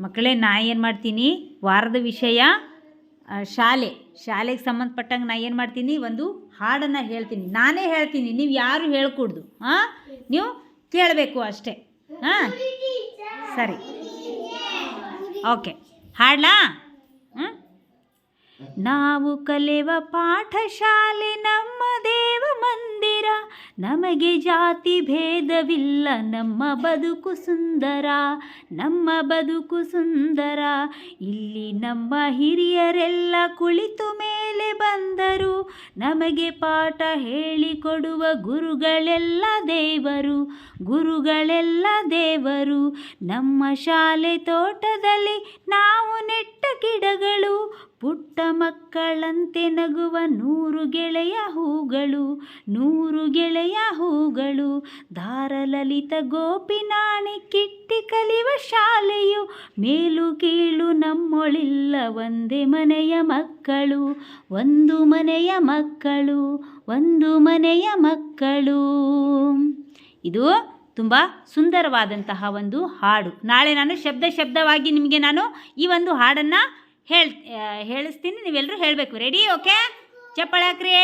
ಮಕ್ಕಳೇ, ನಾ ಏನು ಮಾಡ್ತೀನಿ? ವಾರದ ವಿಷಯ ಶಾಲೆ. ಶಾಲೆಗೆ ಸಂಬಂಧಪಟ್ಟಂಗೆ ನಾ ಏನು ಮಾಡ್ತೀನಿ? ಒಂದು ಹಾಡನ್ನು ಹೇಳ್ತೀನಿ. ನಾನೇ ಹೇಳ್ತೀನಿ. ನೀವು ಯಾರು ಹೇಳ್ಕೊಡ್ದು ಹಾಂ ನೀವು ಕೇಳಬೇಕು ಅಷ್ಟೇ. ಹಾಂ ಸರಿ. ಓಕೆ. ಹಾಡ್ಲಾ? ನಾವು ಕಲೆವ ಪಾಠಶಾಲೆ, ನಮ್ಮ ದೇವ ಮಂದಿರ. ನಮಗೆ ಜಾತಿ ಭೇದವಿಲ್ಲ, ನಮ್ಮ ಬದುಕು ಸುಂದರ, ನಮ್ಮ ಬದುಕು ಸುಂದರ. ಇಲ್ಲಿ ನಮ್ಮ ಹಿರಿಯರೆಲ್ಲ ಕುಳಿತು ಮೇಲೆ ಬಂದರು, ನಮಗೆ ಪಾಠ ಹೇಳಿಕೊಡುವ ಗುರುಗಳೆಲ್ಲ ದೇವರು ಗುರುಗಳೆಲ್ಲ ದೇವರು. ನಮ್ಮ ಶಾಲೆ ತೋಟದಲ್ಲಿ ನಾವು ನೆಟ್ಟ ಗಿಡಗಳು ಪುಟ್ಟ ಮಕ್ಕಳಂತೆ ನಗುವ ನೂರು ಗೆಳೆಯ ಹೂಗಳು, ನೂರು ಗೆಳೆಯ ಹೂಗಳು. ದಾರಲಲಿತ ಗೋಪಿನಾಣಿ ಕಿಟ್ಟಿ ಕಲಿವ ಶಾಲೆಯು, ಮೇಲು ಕೀಳು ನಮ್ಮೊಳಿಲ್ಲ ಒಂದೇ ಮನೆಯ ಮಕ್ಕಳು, ಒಂದು ಮನೆಯ ಮಕ್ಕಳು, ಒಂದು ಮನೆಯ ಮಕ್ಕಳು. ಇದು ತುಂಬ ಸುಂದರವಾದಂತಹ ಒಂದು ಹಾಡು. ನಾಳೆ ನಾನು ಶಬ್ದ ಶಬ್ದವಾಗಿ ನಿಮಗೆ ನಾನು ಈ ಒಂದು ಹಾಡನ್ನು ಹೇಳ್ ಹೇಳಿಸ್ತೀನಿ ನೀವೆಲ್ಲರೂ ಹೇಳಬೇಕು. ರೆಡಿ ಓಕೆ ಚಪ್ಪಾಳೆ ಹಾಕ್ರಿ.